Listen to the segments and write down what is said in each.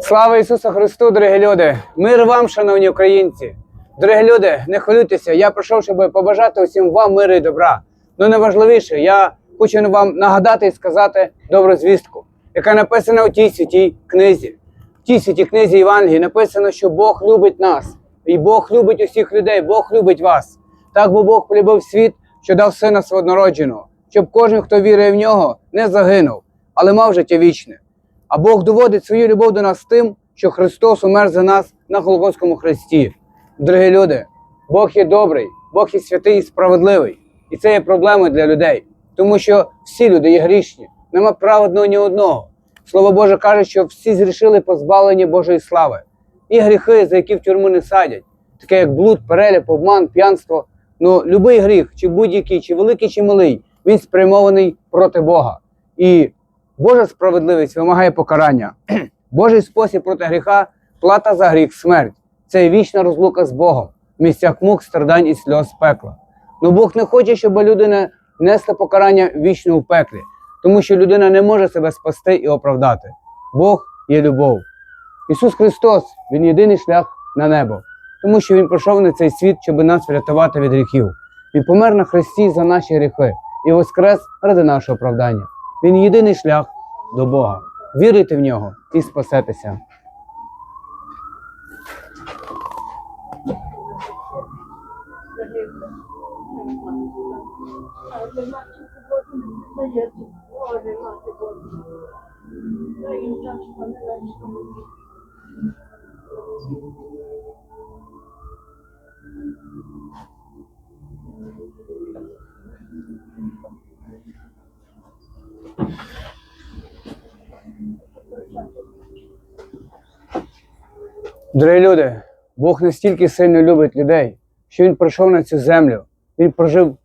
Слава Ісусу Христу, дорогі люди! Мир вам, шановні українці! Дорогі люди, не хвилюйтеся. Я прийшов, щоб побажати усім вам миру і добра. Ну найважливіше, я хочу вам нагадати і сказати добру звістку, яка написана у тій святій книзі. В тій святій книзі Євангелії написано, що Бог любить нас, і Бог любить усіх людей, Бог любить вас. Так бо Бог полюбив світ, що дав сина свого однородженого, щоб кожен, хто вірує в нього, не загинув, але мав життя вічне. А Бог доводить свою любов до нас тим, що Христос умер за нас на Голгофському хресті. Дорогі люди, Бог є добрий, Бог є святий і справедливий. І це є проблемою для людей, тому що всі люди є грішні, нема праведного ні одного. Слово Боже каже, що всі зрішили позбавлені Божої слави. І гріхи, за які в тюрму не садять, таке як блуд, переліп, обман, п'янство. Ну, любий гріх, чи будь-який, чи великий, чи малий, він спрямований проти Бога. І Божа справедливість вимагає покарання. Божий спосіб проти гріха плата за гріх смерть. Це вічна розлука з Богом в місцях мук, страдань і сльоз пекла. Ну Бог не хоче, щоб людина несла покарання вічно в пеклі, тому що людина не може себе спасти і оправдати. Бог є любов. Ісус Христос Він єдиний шлях на небо, тому що Він пройшов на цей світ, щоб нас врятувати від гріхів. Він помер на хресті за наші гріхи і воскрес ради нашого оправдання. Він єдиний шлях до Бога. Вірите в нього і спасетеся. Дорогі люди, Бог настільки сильно любить людей, що Він прийшов на цю землю. Він прожив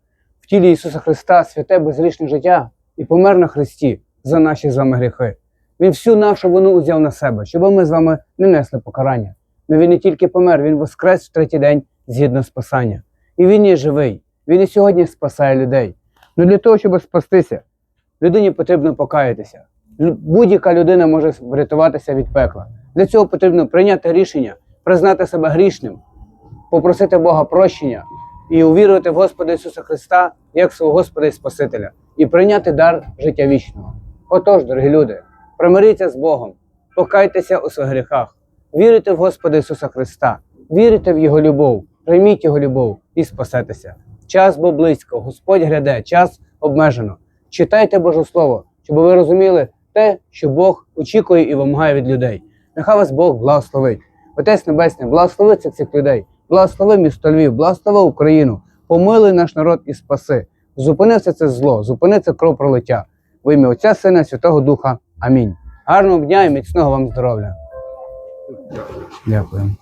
в тілі Ісуса Христа святе безгрішне життя і помер на Христі за наші з вами гріхи. Він всю нашу вину узяв на себе, щоб ми з вами не несли покарання. Но він не тільки помер, він воскрес в третій день згідно спасання. І він є живий. Він і сьогодні спасає людей. Ну для того, щоб спастися, людині потрібно покаятися. Будь-яка людина може врятуватися від пекла. Для цього потрібно прийняти рішення, признати себе грішним, попросити Бога прощення і увірувати в Господа Ісуса Христа як свого Господа і Спасителя, і прийняти дар життя вічного. Отож, дорогі люди, примиріться з Богом, покайтеся у своїх гріхах, вірите в Господа Ісуса Христа, вірите в Його любов, прийміть Його любов і спасетеся. Час бо близько, Господь гряде, час обмежено. Читайте Боже Слово, щоб ви розуміли те, що Бог очікує і вимагає від людей. Нехай вас Бог благословить. Отець Небесний, благослови цих цих людей, благослови місто Львів, благослови Україну, помилуй наш народ і спаси. Зупини все це зло, зупини це кров пролиття. В ім'я Отця, Сина, Святого Духа. Амінь. Гарного дня і міцного вам здоров'я. Дякую.